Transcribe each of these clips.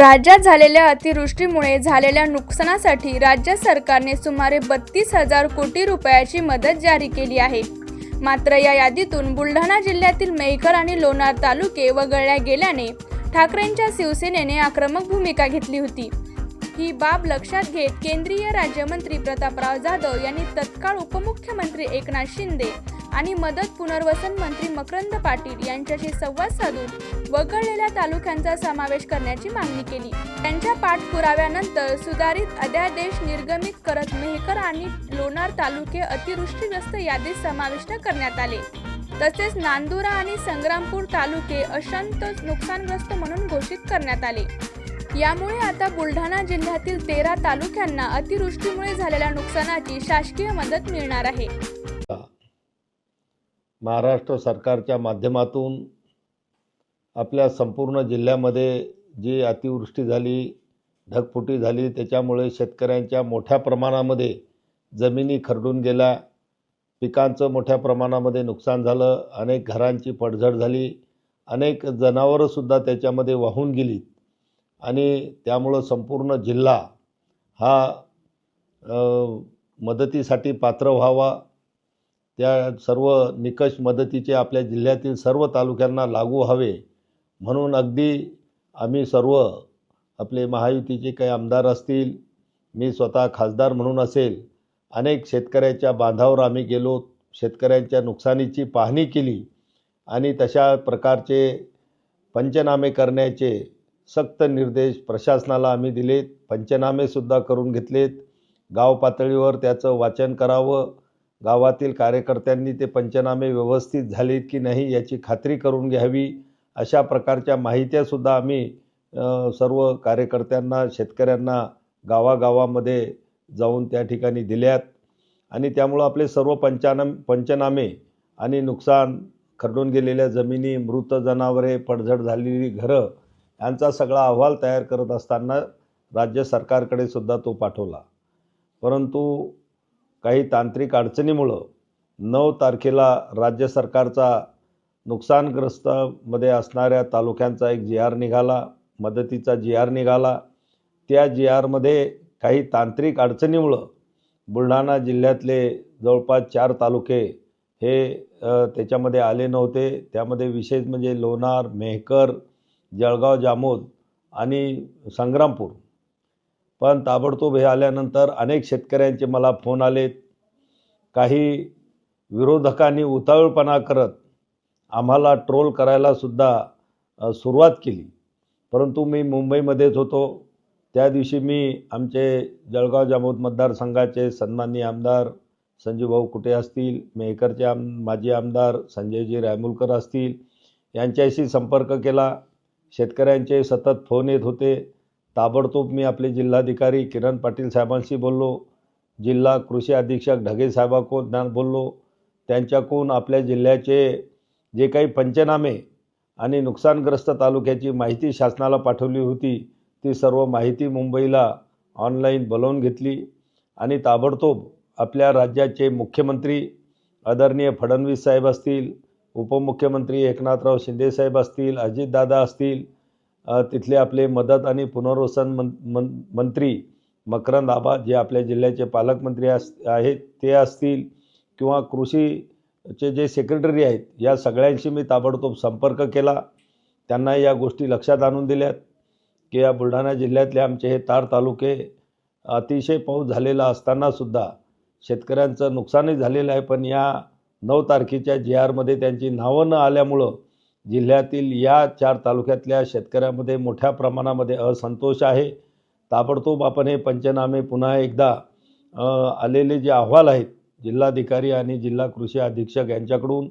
राज्यात झालेल्या अतिवृष्टीमुळे झालेल्या नुकसानासाठी राज्य सरकारने सुमारे बत्तीस हजार कोटी रुपयाची मदत जारी केली आहे. मात्र या यादीतून बुलढाणा जिल्ह्यातील मेहकर आणि लोणार तालुके वगळल्या गेल्याने ठाकरेंच्या शिवसेनेने आक्रमक भूमिका घेतली होती. ही बाब लक्षात घेत केंद्रीय राज्यमंत्री प्रतापराव जाधव यांनी तत्काळ उपमुख्यमंत्री एकनाथ शिंदे आणि मदत पुनर्वसन मंत्री मकरंद पाटील यांच्याशी संवाद साधून वगळलेल्या तालुक्यांचा समावेश करण्याची मागणी केली. त्यांच्या पाठपुराव्यानंतर सुधारित अध्यादेश निर्गमित करत मेहकर आणि लोणार तालुके अतिवृष्टीग्रस्त यादीत समाविष्ट करण्यात आले. तसेच नांदुरा आणि संग्रामपूर तालुके अशांत नुकसानग्रस्त म्हणून घोषित करण्यात आले. यामुळे आता बुलढाणा जिल्ह्यातील तेरा तालुक्यांना अतिवृष्टीमुळे झालेल्या नुकसानाची शासकीय मदत मिळणार आहे. महाराष्ट्र सरकारच्या माध्यमातून आपल्या संपूर्ण जिल्ह्यामध्ये जी अतिवृष्टी झाली ढगफुटी झाली त्याच्यामुळे शेतकऱ्यांच्या मोठ्या प्रमाणामध्ये जमिनी खरडून गेल्या पिकांचं मोठ्या प्रमाणामध्ये नुकसान झालं अनेक घरांची पडझड झाली अनेक जनावरंसुद्धा त्याच्यामध्ये वाहून गेलीत. आणि त्यामुळं संपूर्ण जिल्हा हा मदतीसाठी पात्र व्हावा त्या सर्व निकष मदतीचे आपल्या जिल्ह्यातील सर्व तालुक्यांना लागू हवे. म्हणून अगदी आम्ही सर्व आपले महायुतीचे काही आमदार असतील मी स्वतः खासदार म्हणून असेल अनेक शेतकऱ्याच्या बांधावर आम्ही गेलो शेतकऱ्यांच्या नुकसानीची पाहणी केली आणि तशा प्रकारचे पंचनामे करण्याचे सक्त निर्देश प्रशासनाला आम्ही दिलेत. पंचनामेसुद्धा करून घेतलेत. गाव पातळीवर त्याचं वाचन करावं. गावातील कार्यकर्त्यांनी ते पंचनामे व्यवस्थित झालेत की नाही याची खात्री करून घ्यावी अशा प्रकारच्या माहित्यासुद्धा आम्ही सर्व कार्यकर्त्यांना शेतकऱ्यांना गावागावामध्ये जाऊन त्या ठिकाणी दिल्यात. आणि त्यामुळं आपले सर्व पंचानम पंचनामे आणि नुकसान खरडून गेलेल्या जमिनी मृत जनावरे पडझड झालेली घरं यांचा सगळा अहवाल तयार करत असताना राज्य सरकारकडे सुद्धा तो पाठवला. परंतु काही तांत्रिक अडचणीमुळं नऊ तारखेला राज्य सरकारचा नुकसानग्रस्तमध्ये असणाऱ्या तालुक्यांचा एक जी आर निघाला मदतीचा जी आर निघाला. त्या जी आरमध्ये काही तांत्रिक अडचणीमुळं बुलढाणा जिल्ह्यातले जवळपास चार तालुके हे त्याच्यामध्ये आले नव्हते. त्यामध्ये विशेष म्हणजे लोणार मेहकर जळगाव जामोद आणि संग्रामपूर. पण ताबडतोब हे आल्यानंतर अनेक शेतकऱ्यांचे मला फोन आलेत. काही विरोधकांनी उतावळपणा करत आम्हाला ट्रोल करायलासुद्धा सुरुवात केली. परंतु मी मुंबईमध्येच होतो. त्या दिवशी मी आमचे जळगाव जामोद मतदारसंघाचे सन्माननीय आमदार संजूभाऊ कुठे असतील मेहकरचे आम माजी आमदार संजयजी रायमुलकर असतील यांच्याशी संपर्क केला. शेतकऱ्यांचे सतत फोन येत होते. ताबडतोब मी आपले जिल्हाधिकारी किरण पाटील साहेबांशी बोललो. जिल्हा कृषी अधीक्षक ढगे साहेबांना बोललो. त्यांच्याकडून आपल्या जिल्ह्याचे जे काही पंचनामे आणि नुकसानग्रस्त तालुक्याची माहिती शासनाला पाठवली होती ती सर्व माहिती मुंबईला ऑनलाईन बोलवून घेतली आणि ताबडतोब आपल्या राज्याचे मुख्यमंत्री आदरणीय फडणवीस साहेब असतील उपमुख्यमंत्री एकनाथराव शिंदेसाहेब असतील अजितदादा असतील तिथले आपले मदत आणि पुनर्वसन मं मं मंत्री मकरंद आबा जे आपल्या जिल्ह्याचे पालकमंत्री अस आहेत ते असतील किंवा कृषीचे जे सेक्रेटरी आहेत या सगळ्यांशी मी ताबडतोब संपर्क केला. त्यांना या गोष्टी लक्षात आणून दिल्यात की या बुलढाणा जिल्ह्यातले आमचे हे तार तालुके अतिशय पाऊस झालेला असतानासुद्धा शेतकऱ्यांचं नुकसानही झालेलं आहे. पण या नऊ तारखेच्या जी आरमध्ये त्यांची नावं न आल्यामुळं जिल्ह्यातील या चार तालुक्यातल्या शेतकऱ्यामध्ये मोठ्या प्रमाणामध्ये असंतोष आहे. ताबडतोब आपण हे पंचनामे पुन्हा एकदा आलेले जे अहवाल आहेत जिल्हाधिकारी आणि जिल्हा कृषी अधीक्षक यांच्याकडून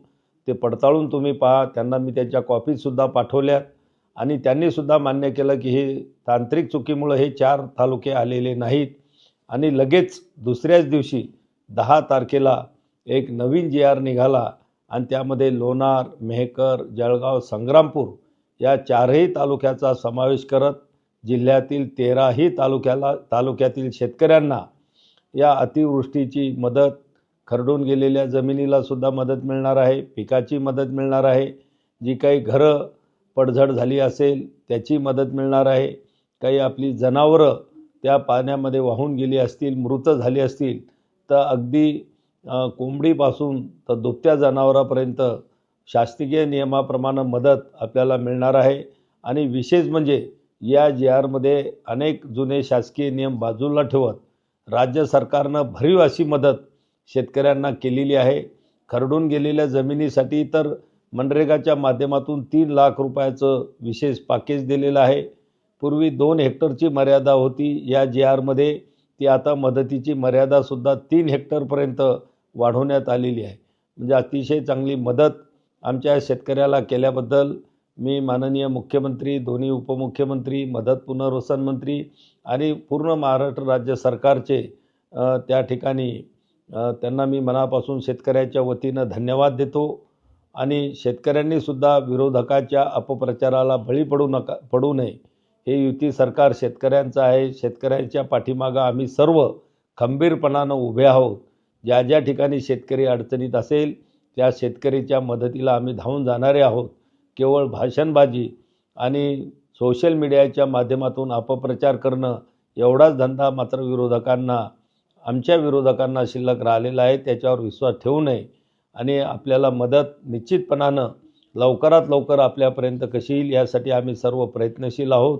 ते पडताळून तुम्ही पहा. त्यांना मी त्यांच्या कॉपीजसुद्धा पाठवल्यात आणि त्यांनीसुद्धा मान्य केलं की हे तांत्रिक चुकीमुळं हे चार तालुके आलेले नाहीत आणि लगेच दुसऱ्याच दिवशी दहा तारखेला एक नवीन जी आर निघाला. आणि त्यामध्ये लोणार मेहकर जळगाव संग्रामपूर या चारही तालुक्याचा समावेश करत जिल्ह्यातील तेराही तालुक्याला तालुक्यातील शेतकऱ्यांना या अतिवृष्टीची मदत खरडून गेलेल्या जमिनीलासुद्धा मदत मिळणार आहे पिकाची मदत मिळणार आहे. जी काही घरं पडझड झाली असेल त्याची मदत मिळणार आहे. काही आपली जनावरं त्या पाण्यामध्ये वाहून गेली असतील मृत झाली असतील तर अगदी कोंबडीपासून तर दुभत्या जनावरापर्यंत शासकीय नियमाप्रमाणे मदत आपल्याला मिळणार आहे. आणि विशेष म्हणजे या जी आरमध्ये अनेक जुने शासकीय नियम बाजूला ठेवत राज्य सरकारनं भरीव अशी मदत शेतकऱ्यांना केलेली आहे. खरडून गेलेल्या जमिनीसाठी तर मनरेगाच्या माध्यमातून तीन लाख रुपयाचं विशेष पॅकेज दिलेलं आहे. पूर्वी दोन हेक्टरची मर्यादा होती या जी आरमध्ये ती आता मदतीची मर्यादासुद्धा तीन हेक्टरपर्यंत वाढवण्यात आलेली आहे. म्हणजे अतिशय चांगली मदत आमच्या शेतकऱ्याला केल्याबद्दल मी माननीय मुख्यमंत्री दोन्ही उपमुख्यमंत्री मदत पुनर्वसन मंत्री आणि पूर्ण महाराष्ट्र राज्य सरकारचे त्या ठिकाणी त्यांना मी मनापासून शेतकऱ्याच्या वतीनं धन्यवाद देतो आणि शेतकऱ्यांनीसुद्धा विरोधकाच्या अपप्रचाराला बळी पडू नका पडू नये. हे युती सरकार शेतकऱ्यांचं आहे. शेतकऱ्यांच्या पाठीमागं आम्ही सर्व खंबीरपणानं उभे आहोत. ज्या ज्या ठिकाणी शेतकरी अडचणीत असेल त्या शेतकरीच्या मदतीला आम्ही धावून जाणारे आहोत. केवळ भाषणबाजी आणि सोशल मीडियाच्या माध्यमातून अपप्रचार करणं एवढाच धंदा मात्र विरोधकांना आमच्या विरोधकांना शिल्लक राहिलेला आहे. त्याच्यावर विश्वास ठेवू नये आणि आपल्याला मदत निश्चितपणानं लवकरात लवकर आपल्यापर्यंत कशी येईल यासाठी आम्ही सर्व प्रयत्नशील आहोत.